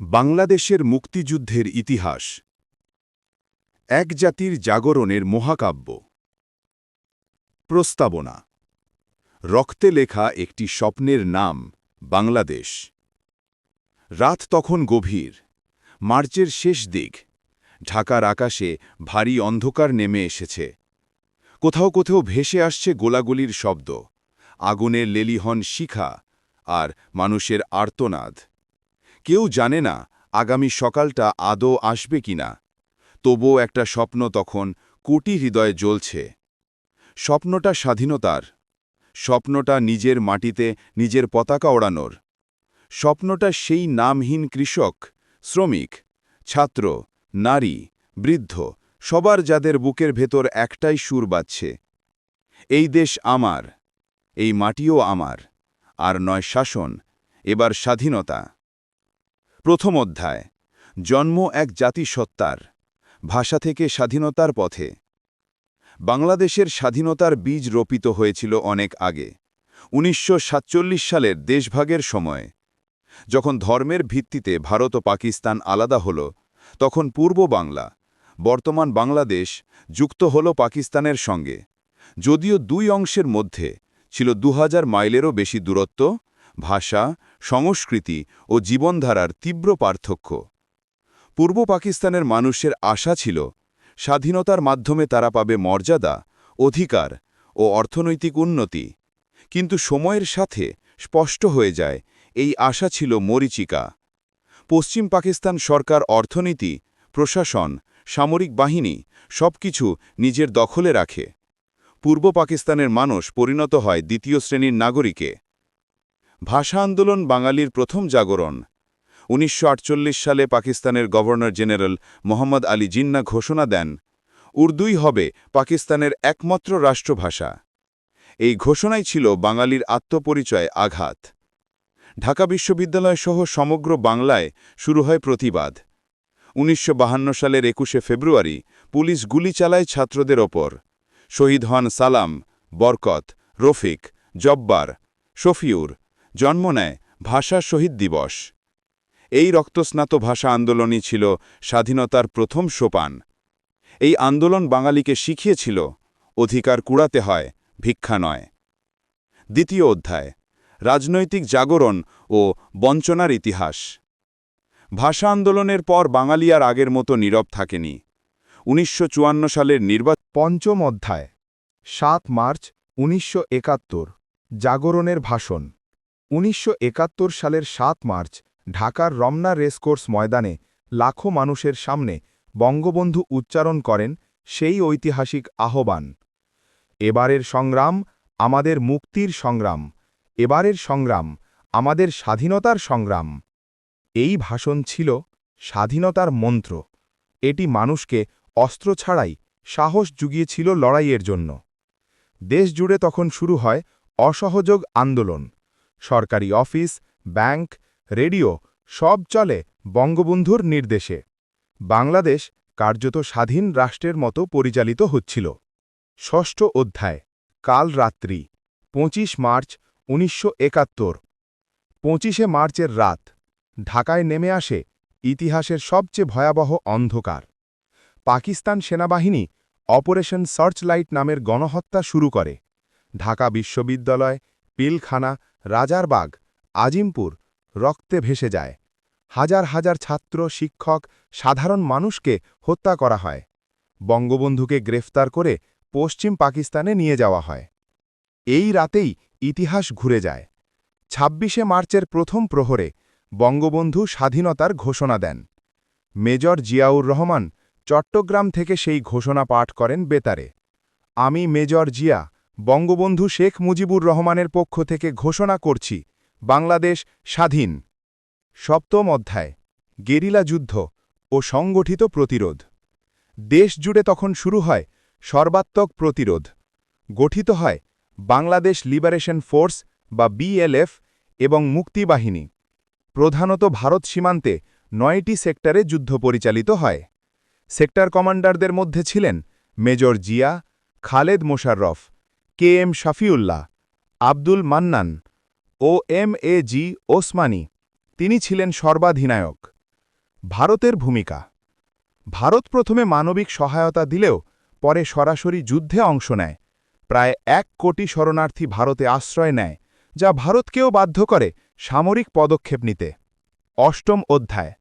বাংলাদেশের মুক্তিযুদ্ধের ইতিহাস। এক জাতির জাগরণের মহাকাব্য। প্রস্তাবনা। রক্তে লেখা একটি স্বপ্নের নাম, বাংলাদেশ। রাত তখন গভীর। মার্চের শেষ দিক। ঢাকার আকাশে ভারী অন্ধকার নেমে এসেছে। কোথাও কোথাও ভেসে আসছে গোলাগুলির শব্দ। আগুনের লেলিহন শিখা আর মানুষের আর্তনাদ। কেউ জানে না আগামী সকালটা আদৌ আসবে কিনা তবুও একটা স্বপ্ন তখন কোটি হৃদয়ে জ্বলছে। স্বপ্নটা স্বাধীনতার। স্বপ্নটা নিজের মাটিতে নিজের পতাকা ওড়ানোর। স্বপ্নটা সেই নামহীন কৃষক, শ্রমিক, ছাত্র, নারী, বৃদ্ধ, সবার যাদের বুকের ভেতর একটাই সুর বাজছে। এই দেশ আমার, এই মাটিও আমার, আর নয় শাসন, এবার স্বাধীনতা। প্রথম অধ্যায়, জন্ম এক জাতিসত্তার, ভাষা থেকে স্বাধীনতার পথে। বাংলাদেশের স্বাধীনতার বীজ রোপিত হয়েছিল অনেক আগে, উনিশশো সাতচল্লিশ সালের দেশভাগের সময়। যখন ধর্মের ভিত্তিতে ভারত ও পাকিস্তান আলাদা হল, তখন পূর্ব বাংলা, বর্তমান বাংলাদেশ যুক্ত হল পাকিস্তানের সঙ্গে। যদিও দুই অংশের মধ্যে ছিল দু হাজার মাইলেরও বেশি দূরত্ব, ভাষা সংস্কৃতি ও জীবনধারার তীব্র পার্থক্য। পূর্ব পাকিস্তানের মানুষের আশা ছিল, স্বাধীনতার মাধ্যমে তারা পাবে মর্যাদা, অধিকার ও অর্থনৈতিক উন্নতি। কিন্তু সময়ের সাথে স্পষ্ট হয়ে যায়, এই আশা ছিল মরিচিকা। পশ্চিম পাকিস্তান সরকার অর্থনীতি, প্রশাসন, সামরিক বাহিনী সবকিছু নিজের দখলে রাখে। পূর্ব পাকিস্তানের মানুষ পরিণত হয় দ্বিতীয় শ্রেণির নাগরিকে। ভাষা আন্দোলন বাঙালির প্রথম জাগরণ। উনিশশো আটচল্লিশ সালে পাকিস্তানের গভর্নর জেনারেল মোহাম্মদ আলী জিন্না ঘোষণা দেন, উর্দুই হবে পাকিস্তানের একমাত্র রাষ্ট্রভাষা। এই ঘোষণাই ছিল বাঙালির আত্মপরিচয় আঘাত। ঢাকা বিশ্ববিদ্যালয় সহ সমগ্র বাংলায় শুরু হয় প্রতিবাদ। উনিশশো সালের একুশে ফেব্রুয়ারি পুলিশ গুলি চালায় ছাত্রদের ওপর। শহীদ হন সালাম, বরকত, রফিক, জব্বার, শফিউর জন্ম নেয় ভাষা শহীদ দিবস। এই রক্তস্নাত ভাষা আন্দোলনই ছিল স্বাধীনতার প্রথম সোপান। এই আন্দোলন বাঙালিকে শিখিয়েছিল, অধিকার কুড়াতে হয়, ভিক্ষা নয়। দ্বিতীয় অধ্যায়, রাজনৈতিক জাগরণ ও বঞ্চনার ইতিহাস। ভাষা আন্দোলনের পর বাঙালি আর আগের মতো নীরব থাকেনি। উনিশশো চুয়ান্ন সালের নির্বাচন পঞ্চম অধ্যায়, সাত মার্চ উনিশশো একাত্তর, জাগরণের ভাষণ। উনিশশো একাত্তর সালের সাত মার্চ, ঢাকার রমনা রেসকোর্স ময়দানে লাখো মানুষের সামনে বঙ্গবন্ধু উচ্চারণ করেন সেই ঐতিহাসিক আহ্বান। এবারের সংগ্রাম আমাদের মুক্তির সংগ্রাম, এবারের সংগ্রাম আমাদের স্বাধীনতার সংগ্রাম। এই ভাষণ ছিল স্বাধীনতার মন্ত্র। এটি মানুষকে অস্ত্র ছাড়াই সাহস জুগিয়েছিল লড়াইয়ের জন্য। দেশ জুড়ে তখন শুরু হয় অসহযোগ আন্দোলন। সরকারি অফিস, ব্যাংক, রেডিও, সব চলে বঙ্গবন্ধুর নির্দেশে। বাংলাদেশ কার্যত স্বাধীন রাষ্ট্রের মতো পরিচালিত হচ্ছিল। ষষ্ঠ অধ্যায়, কাল রাত্রি, পঁচিশ মার্চ উনিশশো একাত্তর। পঁচিশে মার্চের রাত, ঢাকায় নেমে আসে ইতিহাসের সবচেয়ে ভয়াবহ অন্ধকার। পাকিস্তান সেনাবাহিনী অপারেশন সার্চলাইট নামের গণহত্যা শুরু করে। ঢাকা বিশ্ববিদ্যালয়, পিলখানা রাজারবাগ আজিমপুর, রক্তে ভেসে যায়। হাজার হাজার ছাত্র, শিক্ষক, সাধারণ মানুষকে হত্যা করা হয়। বঙ্গবন্ধুকে গ্রেফতার করে পশ্চিম পাকিস্তানে নিয়ে যাওয়া হয়। এই রাতেই ইতিহাস ঘুরে যায়। ছাব্বিশে মার্চের প্রথম প্রহরে বঙ্গবন্ধু স্বাধীনতার ঘোষণা দেন। মেজর জিয়াউর রহমান চট্টগ্রাম থেকে সেই ঘোষণা পাঠ করেন বেতারে। আমি মেজর জিয়া বঙ্গবন্ধু শেখ মুজিবুর রহমানের পক্ষ থেকে ঘোষণা করছি, বাংলাদেশ স্বাধীন। সপ্তম অধ্যায়, গেরিলা যুদ্ধ ও সংগঠিত প্রতিরোধ। দেশ জুড়ে তখন শুরু হয় সর্বাত্মক প্রতিরোধ। গঠিত হয় বাংলাদেশ লিবারেশন ফোর্স বা বিএলএফ এবং মুক্তিবাহিনী। প্রধানত ভারত সীমান্তে নয়টি সেক্টরে যুদ্ধ পরিচালিত হয়। সেক্টর কমান্ডারদের মধ্যে ছিলেন major Zia, Khaled Musharraf K M Shafiullah, Abdul Mannan, O M A G Osmani, তিনি ছিলেন সর্বাধিনায়ক। ভারতের ভূমিকা। ভারত প্রথমে মানবিক সহায়তা দিলেও পরে সরাসরি যুদ্ধে অংশ নেয়। প্রায় এক কোটি শরণার্থী ভারতে আশ্রয় নেয়, যা ভারতকেও বাধ্য করে সামরিক পদক্ষেপ নিতে। অষ্টম অধ্যায়।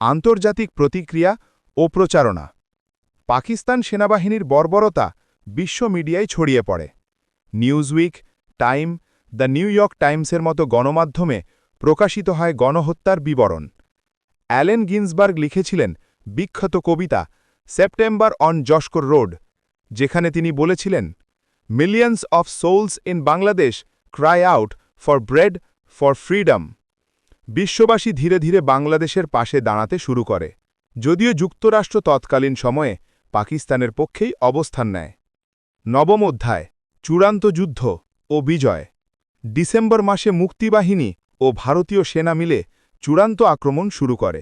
আন্তর্জাতিক প্রতিক্রিয়া ও প্রচারণা। পাকিস্তান সেনাবাহিনীর বর্বরতা বিশ্ব মিডিয়ায় ছড়িয়ে পড়ে। Newsweek, Time, the New York টাইমসের মতো গণমাধ্যমে প্রকাশিত হয় গণহত্যার বিবরণ। অ্যালেন গিন্সবার্গ লিখেছিলেন বিখ্যাত কবিতা সেপ্টেম্বর অন জস্কর রোড যেখানে তিনি বলেছিলেন, millions of souls in Bangladesh cry out for bread, for freedom. বিশ্ববাসী ধীরে ধীরে বাংলাদেশের পাশে দাঁড়াতে শুরু করে। যদিও যুক্তরাষ্ট্র তৎকালীন সময়ে পাকিস্তানের পক্ষেই অবস্থান নেয়। নবম অধ্যায়। চূড়ান্ত যুদ্ধ ও বিজয়। ডিসেম্বর মাসে মুক্তিবাহিনী ও ভারতীয় সেনা মিলে চূড়ান্ত আক্রমণ শুরু করে।